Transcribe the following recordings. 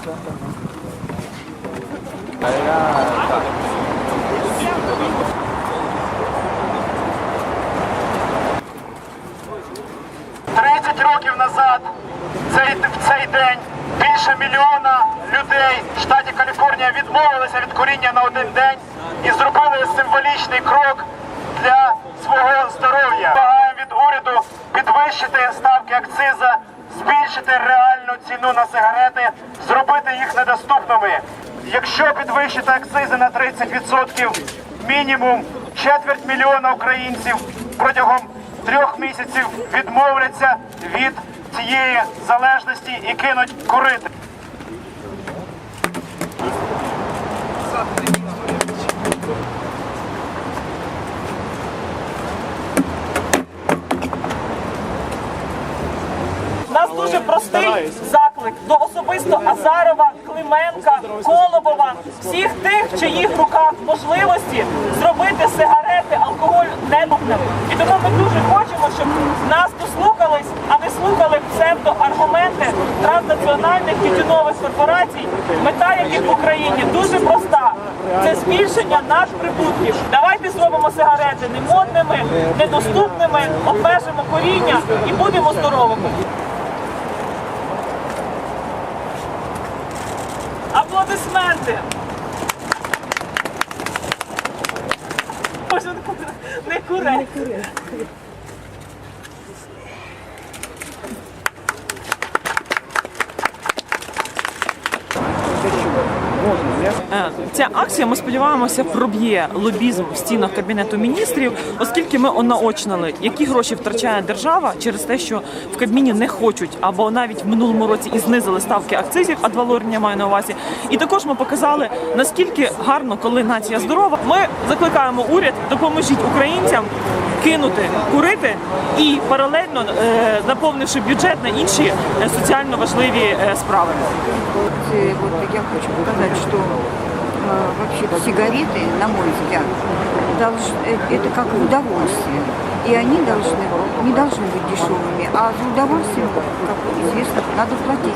30 років назад цей, в цей день більше мільйона людей в штаті Каліфорнія відмовилися від куріння на один день і зробили символічний крок для свого здоров'я. Вимагаємо від уряду підвищити ставки акциза, збільшити реальну ціну на сигарети, зробити їх недоступними. Якщо підвищити акцизи на 30%, мінімум четверть мільйона українців протягом трьох місяців відмовляться від цієї залежності і кинуть курити. Нас дуже простий заклик до особисто Азарова, Клименка, Колобова, всіх тих, в чиїх руках можливості зробити сигарети, алкоголь недопним. І тому ми дуже хочемо, щоб нас дослухались, а не слухали псевдоаргументи транснаціональних тютюнових корпорацій, мета яких в Україні дуже проста. Це збільшення надприбутків. Давайте зробимо сигарети не модними, недоступними, обмежимо коріння і будемо здоровими. Аплодисменти! Боже, не куре. Не куре. Е, Ця акція, ми сподіваємося, проб'є лобізм в стінах кабінету міністрів, оскільки ми онаочнили, які гроші втрачає держава через те, що в Кабміні не хочуть, або навіть в минулому році і знизили ставки акцизів, адвалорення маю на увазі. І також ми показали наскільки гарно, коли нація здорова. Ми закликаємо уряд, допоможіть українцям кинути курити і паралельно е, наповнивши бюджет на інші е, соціально важливі е, справи. Я хочу сказать, что э, вообще сигареты, на мой взгляд, долж- э, это как удовольствие. И они должны, не должны быть дешевыми, а за удовольствие, как известно, надо платить.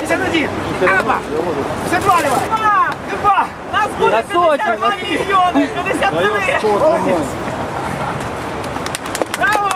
51! Аба! Два! Нас буде 52 мільйони! 53! Браво!